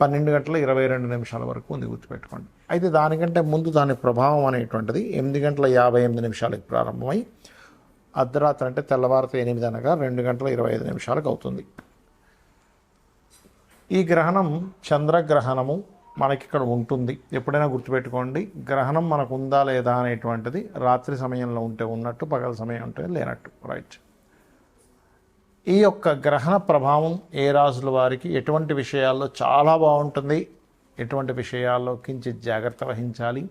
పన్నెండు గంటల ఇరవై రెండు నిమిషాల వరకు ఉంది గుర్తుపెట్టుకోండి. అయితే దానికంటే ముందు దాని ప్రభావం అనేటువంటిది ఎనిమిది గంటల యాభై ఎనిమిది నిమిషాలకు ప్రారంభమై అర్ధరాత్రి అంటే తెల్లవారితో ఎనిమిది అనగా రెండు గంటల ఇరవై ఐదు నిమిషాలకు అవుతుంది. ఈ గ్రహణం చంద్రగ్రహణము మనకి ఇక్కడ ఉంటుంది. ఎప్పుడైనా గుర్తుపెట్టుకోండి గ్రహణం మనకు ఉందా లేదా అనేటువంటిది రాత్రి సమయంలో ఉంటే ఉన్నట్టు పగల సమయం ఉంటే లేనట్టు. రైట్. ఈ యొక్క గ్రహణ ప్రభావం ఏ రాజుల వారికి ఎటువంటి విషయాల్లో చాలా బాగుంటుంది ఎటువంటి విషయాల్లో కించిత్ జాగ్రత్త వహించాలి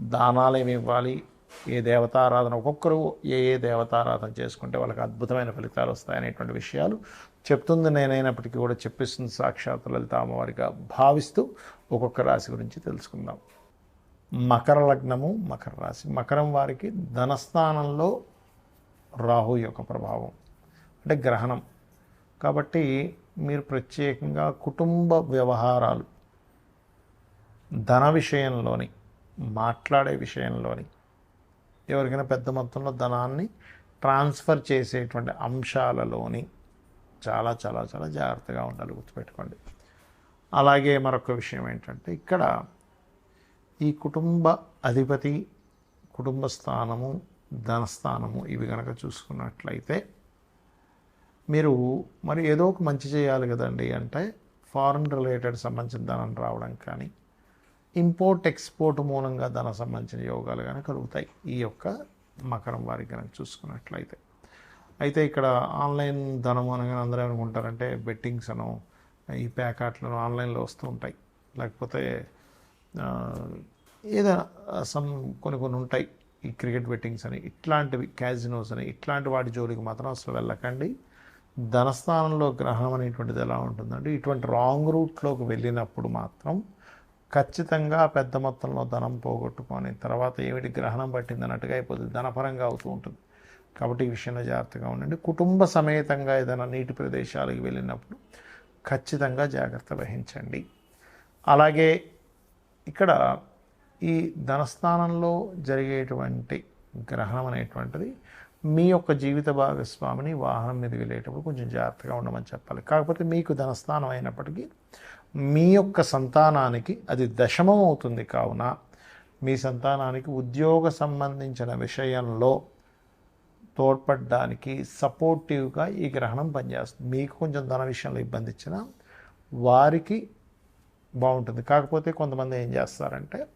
దానాలు ఏమి ఇవ్వాలి ఏ దేవతారాధన ఒక్కొక్కరు ఏ ఏ దేవతారాధన చేసుకుంటే వాళ్ళకి అద్భుతమైన ఫలితాలు వస్తాయనేటువంటి విషయాలు చెప్తుంది. నేనైనప్పటికీ కూడా చెప్పిస్తుంది సాక్షాత్ లలిత అమ్మవారిగా భావిస్తూ ఒక్కొక్క రాశి గురించి తెలుసుకుందాం. మకర లగ్నము మకర రాశి. మకరం వారికి ధనస్థానంలో రాహు యొక్క ప్రభావం. అంటే గ్రహణం. కాబట్టి మీరు ప్రత్యేకంగా కుటుంబ వ్యవహారాలు ధన విషయంలోని మాట్లాడే విషయంలోని ఎవరికైనా పెద్ద మొత్తంలో ధనాన్ని ట్రాన్స్ఫర్ చేసేటువంటి అంశాలలోని చాలా చాలా చాలా జాగ్రత్తగా ఉండాలి గుర్తుపెట్టుకోండి. అలాగే మరొక విషయం ఏంటంటే ఇక్కడ ఈ కుటుంబ అధిపతి కుటుంబ స్థానము ధనస్థానము ఇవి కనుక చూసుకున్నట్లయితే మీరు మరి ఏదో ఒక మంచి చేయాలి కదండి అంటే ఫారెన్ రిలేటెడ్ సంబంధించిన ధనం రావడం కానీ ఇంపోర్ట్ ఎక్స్పోర్ట్ మూలంగా ధన సంబంధించిన యోగాలు కానీ కలుగుతాయి. ఈ యొక్క మకరం వారికి కనుక చూసుకున్నట్లయితే. అయితే ఇక్కడ ఆన్లైన్ ధనం అనగానే అందరూ అనుకుంటారంటే బెట్టింగ్స్ అను ఈ ప్యాకాట్లను ఆన్లైన్లో వస్తూ ఉంటాయి. లేకపోతే ఏదైనా సమ్ కొన్ని కొన్ని ఉంటాయి. ఈ క్రికెట్ బెట్టింగ్స్ అని ఇట్లాంటివి క్యాజినోస్ అని ఇట్లాంటి వాటి జోలికి మాత్రం అసలు వెళ్ళకండి. ధనస్థానంలో గ్రహణం అనేటువంటిది ఎలా ఉంటుందంటే ఇటువంటి రాంగ్ రూట్లోకి వెళ్ళినప్పుడు మాత్రం ఖచ్చితంగా పెద్ద మొత్తంలో ధనం పోగొట్టుకొని తర్వాత ఏమిటి గ్రహణం పట్టింది అన్నట్టుగా అయిపోతుంది ధనపరంగా అవుతూ ఉంటుంది. కాబట్టి ఈ విషయంలో జాగ్రత్తగా ఉండండి. కుటుంబ సమేతంగా ఏదైనా నీటి ప్రదేశాలకు వెళ్ళినప్పుడు ఖచ్చితంగా జాగ్రత్త వహించండి. అలాగే ఇక్కడ ఈ ధనస్థానంలో జరిగేటువంటి గ్రహణం అనేటువంటిది మీ యొక్క జీవిత భాగస్వామిని వాహనం మీద వెళ్ళేటప్పుడు కొంచెం జాగ్రత్తగా ఉండమని చెప్పాలి. కాకపోతే మీకు ధనస్థానం అయినప్పటికీ మీ యొక్క సంతానానికి అది దశమం అవుతుంది. కావున మీ సంతానానికి ఉద్యోగ సంబంధించిన విషయంలో తోడ్పడడానికి సపోర్టివ్గా ఈ గ్రహణం పనిచేస్తుంది. మీకు కొంచెం ధన విషయంలో ఇబ్బంది ఇచ్చినా వారికి బాగుంటుంది. కాకపోతే కొంతమంది ఏం చేస్తారంటే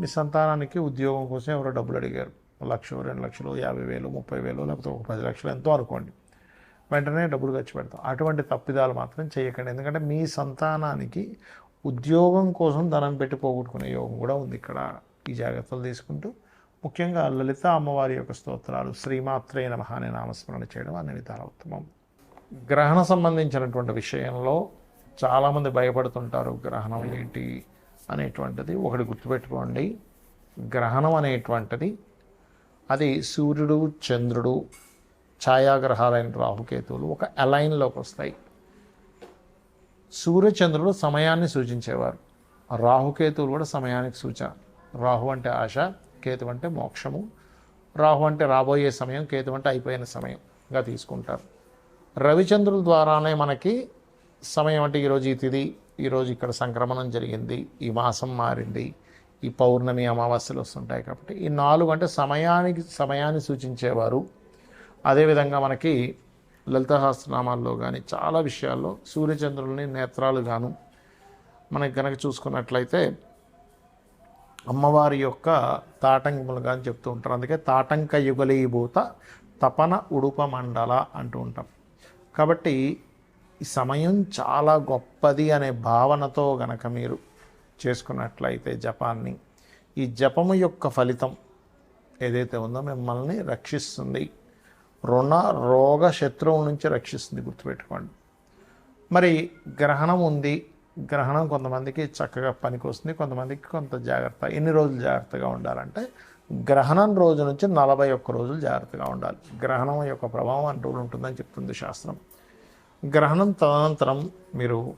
మీ సంతానానికి ఉద్యోగం కోసం ఎవరో డబ్బులు అడిగారు. లక్ష రెండు లక్షలు యాభై వేలు ముప్పై వేలు లేకపోతే ఒక పది లక్షలు ఎంతో అనుకోండి. వెంటనే డబ్బులు ఖర్చు పెడతాం. అటువంటి తప్పిదాలు మాత్రం చేయకండి. ఎందుకంటే మీ సంతానానికి ఉద్యోగం కోసం ధనం పెట్టి పోగొట్టుకునే యోగం కూడా ఉంది ఇక్కడ. ఈ జాగ్రత్తలు తీసుకుంటూ ముఖ్యంగా లలిత అమ్మవారి యొక్క స్తోత్రాలు శ్రీమాత్రే నమః అనే నామస్మరణ చేయడం అనే విధాల ఉత్తమం. గ్రహణ సంబంధించినటువంటి విషయంలో చాలామంది భయపడుతుంటారు గ్రహణం ఏంటి అనేటువంటిది. ఒకటి గుర్తుపెట్టుకోండి. గ్రహణం అనేటువంటిది అది సూర్యుడు చంద్రుడు ఛాయాగ్రహాలైన రాహుకేతువులు ఒక అలైన్లోకి వస్తాయి. సూర్యచంద్రుడు సమయాన్ని సూచించేవారు. రాహుకేతువులు కూడా సమయానికి సూచన రాహు అంటే ఆశ కేతు అంటే మోక్షము రాహు అంటే రాబోయే సమయం కేతు అంటే అయిపోయిన సమయంగా తీసుకుంటారు. రవిచంద్రుల ద్వారానే మనకి సమయం అంటే ఈరోజు ఈ తిథి ఈరోజు ఇక్కడ సంక్రమణం జరిగింది ఈ మాసం మారింది ఈ పౌర్ణమి అమావాస్యలు వస్తుంటాయి కాబట్టి ఈ నాలుగు అంటే సమయానికి సమయాన్ని సూచించేవారు. అదేవిధంగా మనకి లలితహాస్త్రనామాల్లో కానీ చాలా విషయాల్లో సూర్యచంద్రుల్ని నేత్రాలు గాను మనకి కనుక చూసుకున్నట్లయితే అమ్మవారి యొక్క తాటంకములుగా అని చెప్తూ ఉంటారు. అందుకే తాటంక యుగలీభూత తపన ఉడుప మండల అంటూ ఉంటాం. కాబట్టి ఈ సమయం చాలా గొప్పది అనే భావనతో గనక మీరు చేసుకున్నట్లయితే జపాన్ని. ఈ జపము యొక్క ఫలితం ఏదైతే ఉందో మిమ్మల్ని రక్షిస్తుంది. రుణ రోగ శత్రువుల నుంచి రక్షిస్తుంది గుర్తుపెట్టుకోండి. మరి గ్రహణం ఉంది. గ్రహణం కొంతమందికి చక్కగా పనికి వస్తుంది కొంతమందికి కొంత జాగ్రత్త. ఎన్ని రోజులు జాగ్రత్తగా ఉండాలంటే గ్రహణం రోజు నుంచి నలభై ఒక్క రోజులు జాగ్రత్తగా ఉండాలి. గ్రహణం యొక్క ప్రభావం అంటూ ఉంటుందని చెప్తుంది శాస్త్రం. గ్రహణం తదనంతరం మీరు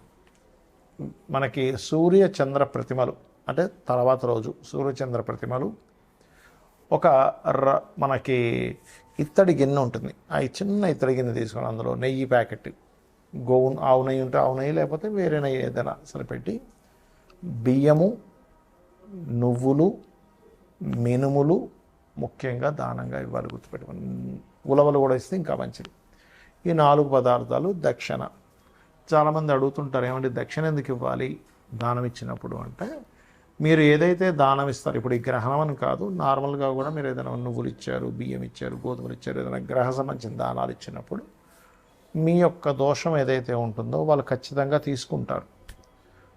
మనకి సూర్య చంద్ర ప్రతిమలు అంటే తర్వాత రోజు సూర్యచంద్ర ప్రతిమలు ఒక ర మనకి ఇత్తడి గిన్నె ఉంటుంది. ఆ చిన్న ఇత్తడి గిన్నె తీసుకొని అందులో నెయ్యి ప్యాకెట్ గోవు ఆవు నెయ్యి ఉంటే ఆవు నెయ్యి లేకపోతే వేరే నెయ్యి ఏదైనా సరిపెట్టి బియ్యము నువ్వులు మినుములు ముఖ్యంగా దానంగా ఇవ్వాలి గుర్తుపెట్టుకోండి. ఉలవలు కూడా ఇస్తే ఇంకా మంచిది. ఈ నాలుగు పదార్థాలు దక్షిణ. చాలామంది అడుగుతుంటారు ఏమంటే దక్షిణ ఎందుకు ఇవ్వాలి? దానం ఇచ్చినప్పుడు అంటే మీరు ఏదైతే దానం ఇస్తారు ఇప్పుడు ఈ గ్రహణం అని కాదు నార్మల్గా కూడా మీరు ఏదైనా నువ్వులు ఇచ్చారు బియ్యం ఇచ్చారు గోధుమలు ఇచ్చారు ఏదైనా గ్రహ సంబంధించిన దానాలు ఇచ్చినప్పుడు మీ యొక్క దోషం ఏదైతే ఉంటుందో వాళ్ళు ఖచ్చితంగా తీసుకుంటారు.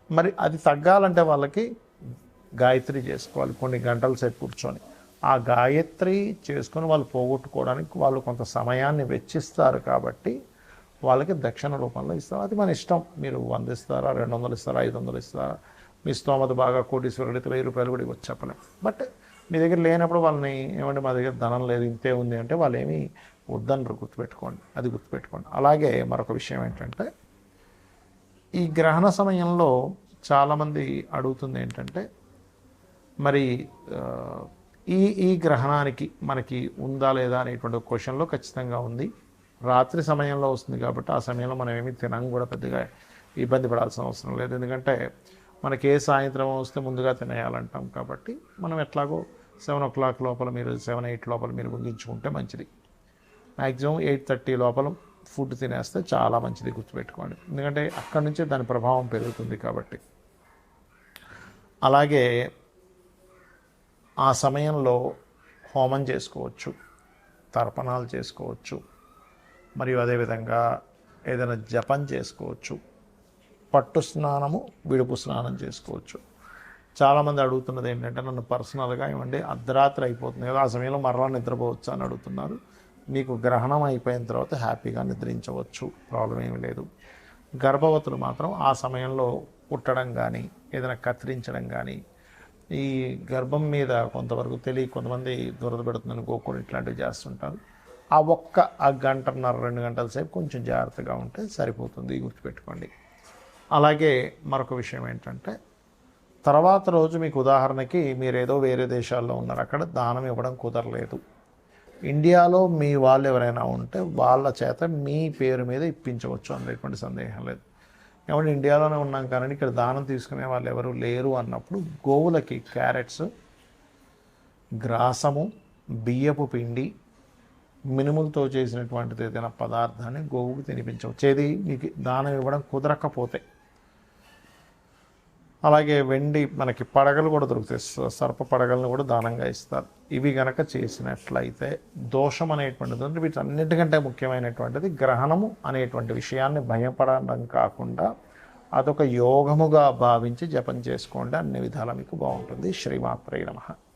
మరి అది తగ్గాలంటే వాళ్ళకి గాయత్రి చేసుకోవాలి కొన్ని గంటల సేపు కూర్చొని. ఆ గాయత్రి చేసుకొని వాళ్ళు పోగొట్టుకోవడానికి వాళ్ళు కొంత సమయాన్ని వెచ్చిస్తారు కాబట్టి వాళ్ళకి దక్షిణ రూపంలో ఇస్తారు అది మన ఇష్టం. మీరు వంద ఇస్తారా రెండు వందలు ఇస్తారా ఐదు వందలు ఇస్తారా? మీ స్తోమత బాగా కోటీశ్వరుడు అయితే వెయ్యి రూపాయలు కూడా ఇవ్వచ్చు చెప్పలేం. బట్ మీ దగ్గర లేనప్పుడు వాళ్ళని ఏమంటే మా దగ్గర ధనం లేదు ఇంతే ఉంది అంటే వాళ్ళు ఏమీ వద్దనరు గుర్తుపెట్టుకోండి. అది గుర్తుపెట్టుకోండి. అలాగే మరొక విషయం ఏంటంటే ఈ గ్రహణ సమయంలో చాలామంది అడుగుతుంది ఏంటంటే మరి ఈ ఈ గ్రహణానికి మనకి ఉందా లేదా అనేటువంటి క్వశ్చన్లో ఖచ్చితంగా ఉంది. రాత్రి సమయంలో వస్తుంది కాబట్టి ఆ సమయంలో మనం ఏమీ తినం కూడా పెద్దగా ఇబ్బంది పడాల్సిన అవసరం లేదు. ఎందుకంటే మనకి ఏ సాయంత్రం వస్తే ముందుగా తినేయాలంటాం కాబట్టి మనం ఎట్లాగో సెవెన్ ఓ క్లాక్ లోపల మీరు సెవెన్ ఎయిట్ లోపల మీరు ముగించుకుంటే మంచిది. మ్యాక్సిమం ఎయిట్ థర్టీ లోపల ఫుడ్ తినేస్తే చాలా మంచిది గుర్తుపెట్టుకోండి. ఎందుకంటే అక్కడి నుంచే దాని ప్రభావం పెరుగుతుంది కాబట్టి. అలాగే ఆ సమయంలో హోమం చేసుకోవచ్చు తర్పణాలు చేసుకోవచ్చు మరియు అదేవిధంగా ఏదైనా జపం చేసుకోవచ్చు. పట్టు స్నానము విడుపు స్నానం చేసుకోవచ్చు. చాలామంది అడుగుతున్నది ఏంటంటే నన్ను పర్సనల్గా ఏమండి అర్ధరాత్రి అయిపోతుంది కదా ఆ సమయంలో మరలా నిద్రపోవచ్చు అని అడుగుతున్నారు. మీకు గ్రహణం అయిపోయిన తర్వాత హ్యాపీగా నిద్రించవచ్చు. ప్రాబ్లం ఏమి లేదు. గర్భవతులు మాత్రం ఆ సమయంలో పుట్టడం కానీ ఏదైనా కత్తిరించడం కానీ ఈ గర్భం మీద కొంతవరకు తెలియ కొంతమంది దురద పెడుతుందని గోకుని ఇట్లాంటివి చేస్తుంటారు. ఆ ఒక్క ఆ గంటన్నర రెండు గంటల సేపు కొంచెం జాగ్రత్తగా ఉంటే సరిపోతుంది. గుర్తుపెట్టుకోండి. అలాగే మరొక విషయం ఏంటంటే తర్వాత రోజు మీకు ఉదాహరణకి మీరు ఏదో వేరే దేశాల్లో ఉన్నారు. అక్కడ దానం ఇవ్వడం కుదరలేదు. ఇండియాలో మీ వాళ్ళు ఎవరైనా ఉంటే వాళ్ళ చేత మీ పేరు మీద ఇప్పించవచ్చు అనేటువంటి సందేహం లేదు. ఏమంటే ఇండియాలోనే ఉన్నాం కానీ ఇక్కడ దానం తీసుకునే వాళ్ళు ఎవరు లేరు అన్నప్పుడు గోవులకి క్యారెట్స్ గ్రాసము బియ్యపు పిండి మినుములతో చేసినటువంటిది ఏదైనా పదార్థాన్ని గోవుకు తినిపించవచ్చు ఏది దానం ఇవ్వడం కుదరకపోతే. అలాగే వెండి మనకి పడగలు కూడా దొరుకుతాయి. సర్ప పడగలను కూడా దానంగా ఇస్తారు. ఇవి గనక చేసినట్లయితే దోషం అనేటువంటిది ఉంది. వీటన్నిటికంటే ముఖ్యమైనటువంటిది గ్రహణము అనేటువంటి విషయాన్ని భయపడడం కాకుండా అదొక యోగముగా భావించి జపం చేసుకోండి. అన్ని విధాలు మీకు బాగుంటుంది. శ్రీమాత్రే నమ.